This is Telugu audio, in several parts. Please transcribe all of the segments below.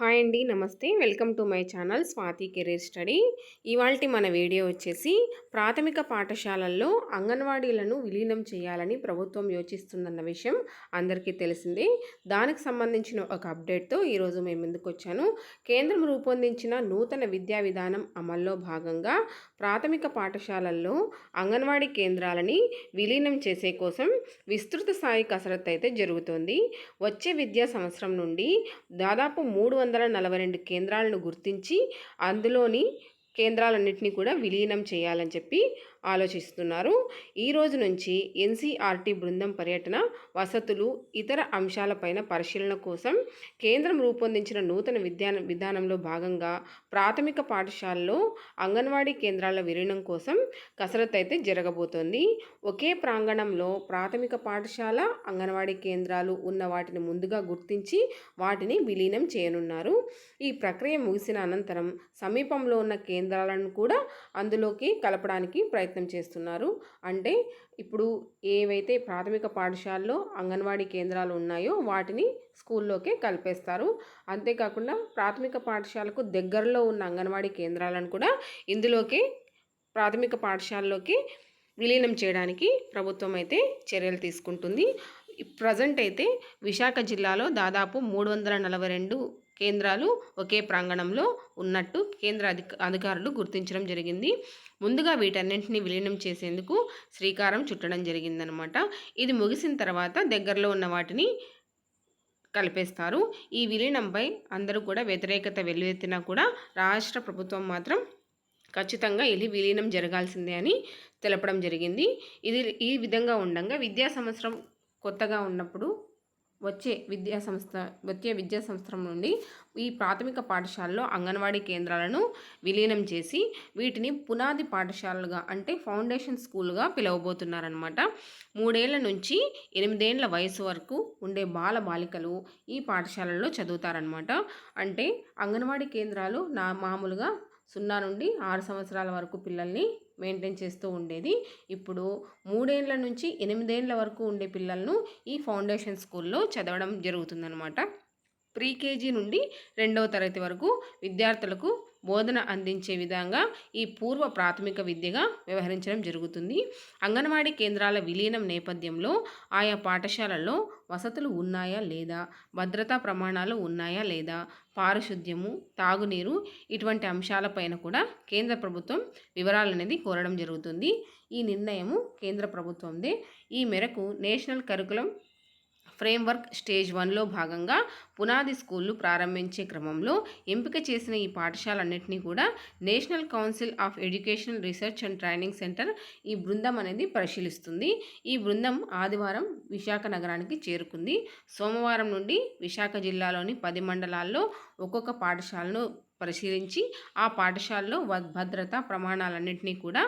హాయ్ అండి నమస్తే. Welcome to my channel Swathi career study. ఇవాళ మన వీడియో వచ్చేసి ప్రాథమిక పాఠశాలల్లో అంగన్వాడీలను విలీనం చేయాలని ప్రభుత్వం యోచిస్తుందన్న విషయం అందరికీ తెలిసిందే. దానికి సంబంధించిన ఒక అప్డేట్తో ఈరోజు మేము ముందుకు వచ్చాను. కేంద్రం రూపొందించిన నూతన విద్యా విధానం అమల్లో భాగంగా ప్రాథమిక పాఠశాలల్లో అంగన్వాడీ కేంద్రాలని విలీనం చేసే కోసం విస్తృత స్థాయి కసరత్తు అయితే జరుగుతోంది. వచ్చే విద్యా సంవత్సరం నుండి దాదాపు మూడు వందల నలభై రెండు కేంద్రాలను గుర్తించి అందులోని కేంద్రాలన్నింటినీ కూడా విలీనం చేయాలని చెప్పి ఆలోచిస్తున్నారు. ఈ రోజు నుంచి ఎన్సీఆర్టీ బృందం పర్యటన వసతులు ఇతర అంశాలపైన పరిశీలన కోసం కేంద్రం రూపొందించిన నూతన విద్యా విధానంలో భాగంగా ప్రాథమిక పాఠశాలలో అంగన్వాడీ కేంద్రాల విలీనం కోసం కసరత్తు అయితే జరగబోతోంది. ఒకే ప్రాంగణంలో ప్రాథమిక పాఠశాల అంగన్వాడీ కేంద్రాలు ఉన్న వాటిని ముందుగా గుర్తించి వాటిని విలీనం చేయనున్నారు. ఈ ప్రక్రియ ముగిసిన అనంతరం సమీపంలో ఉన్న కేంద్రాలను కూడా అందులోకి కలపడానికి ప్రయత్నం చేస్తున్నారు. అంటే ఇప్పుడు ఏవైతే ప్రాథమిక పాఠశాలలో అంగన్వాడీ కేంద్రాలు ఉన్నాయో వాటిని స్కూల్లోకే కలిపేస్తారు. అంతేకాకుండా ప్రాథమిక పాఠశాలకు దగ్గరలో ఉన్న అంగన్వాడీ కేంద్రాలను కూడా ఇందులోకి ప్రాథమిక పాఠశాలలోకి విలీనం చేయడానికి ప్రభుత్వం అయితే చర్యలు తీసుకుంటుంది. ప్రజెంట్ అయితే విశాఖ జిల్లాలో దాదాపు మూడు వందల నలభై రెండు కేంద్రాలు ఒకే ప్రాంగణంలో ఉన్నట్టు కేంద్ర అధిక అధికారులు గుర్తించడం జరిగింది. ముందుగా వీటన్నింటినీ విలీనం చేసేందుకు శ్రీకారం చుట్టడం జరిగిందనమాట. ఇది ముగిసిన తర్వాత దగ్గరలో ఉన్న వాటిని కలిపేస్తారు. ఈ విలీనంపై అందరూ కూడా వ్యతిరేకత వెల్లువెత్తినా కూడా రాష్ట్ర ప్రభుత్వం మాత్రం ఖచ్చితంగా ఇది విలీనం జరగాల్సిందే అని తెలపడం జరిగింది. ఇది ఈ విధంగా ఉండగా విద్యా సంవత్సరం కొత్తగా ఉన్నప్పుడు వచ్చే విద్యా సంస్థ వచ్చే విద్యా సంవత్సరం నుండి ఈ ప్రాథమిక పాఠశాలలో అంగన్వాడీ కేంద్రాలను విలీనం చేసి వీటిని పునాది పాఠశాలలుగా అంటే ఫౌండేషన్ స్కూల్గా పిలవబోతున్నారనమాట మూడేళ్ళ నుంచి ఎనిమిదేళ్ళ వయసు వరకు ఉండే బాల బాలికలు ఈ పాఠశాలల్లో చదువుతారనమాట అంటే అంగన్వాడీ కేంద్రాలు నా మామూలుగా సున్నా నుండి ఆరు సంవత్సరాల వరకు పిల్లల్ని మెయింటైన్ చేస్తూ ఉండేది. ఇప్పుడు మూడేళ్ళ నుంచి ఎనిమిదేళ్ళ వరకు ఉండే పిల్లలను ఈ ఫౌండేషన్ స్కూల్లో చదవడం జరుగుతుందనమాట ప్రీ కేజీ నుండి రెండవ తరగతి వరకు విద్యార్థులకు బోధన అందించే విధంగా ఈ పూర్వ ప్రాథమిక విద్యగా వ్యవహరించడం జరుగుతుంది. అంగన్వాడీ కేంద్రాల విలీనం నేపథ్యంలో ఆయా పాఠశాలల్లో వసతులు ఉన్నాయా లేదా? భద్రతా ప్రమాణాలు ఉన్నాయా లేదా? పారిశుద్ధ్యము తాగునీరు ఇటువంటి అంశాలపైన కూడా కేంద్ర ప్రభుత్వం వివరాలు అనేది కోరడం జరుగుతుంది. ఈ నిర్ణయము కేంద్ర ప్రభుత్వందే. ఈ మేరకు నేషనల్ కరికులం ఫ్రేమ్వర్క్ స్టేజ్ వన్లో భాగంగా పునాది స్కూళ్ళు ప్రారంభించే క్రమంలో ఎంపిక చేసిన ఈ పాఠశాలన్నింటినీ కూడా national council of educational research and training centre ఈ బృందం అనేది పరిశీలిస్తుంది. ఈ బృందం ఆదివారం విశాఖ నగరానికి చేరుకుంది. సోమవారం నుండి విశాఖ జిల్లాలోని పది మండలాల్లో ఒక్కొక్క పాఠశాలను పరిశీలించి ఆ పాఠశాలలో భద్రతా ప్రమాణాలన్నింటినీ కూడా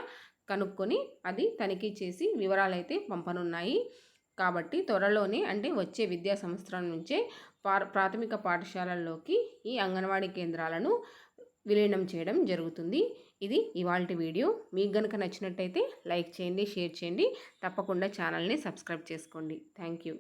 కనుక్కొని అది తనిఖీ చేసి వివరాలైతే పంపనున్నాయి. కాబట్టి త్వరలోనే అంటే వచ్చే విద్యా సంవత్సరం నుంచే ప్రాథమిక పాఠశాలల్లోకి ఈ అంగన్వాడీ కేంద్రాలను విలీనం చేయడం జరుగుతుంది. ఇది ఇవాళ వీడియో. మీకు గనుక నచ్చినట్టయితే లైక్ చేయండి షేర్ చేయండి. తప్పకుండా ఛానల్ని సబ్స్క్రైబ్ చేసుకోండి. Thank you.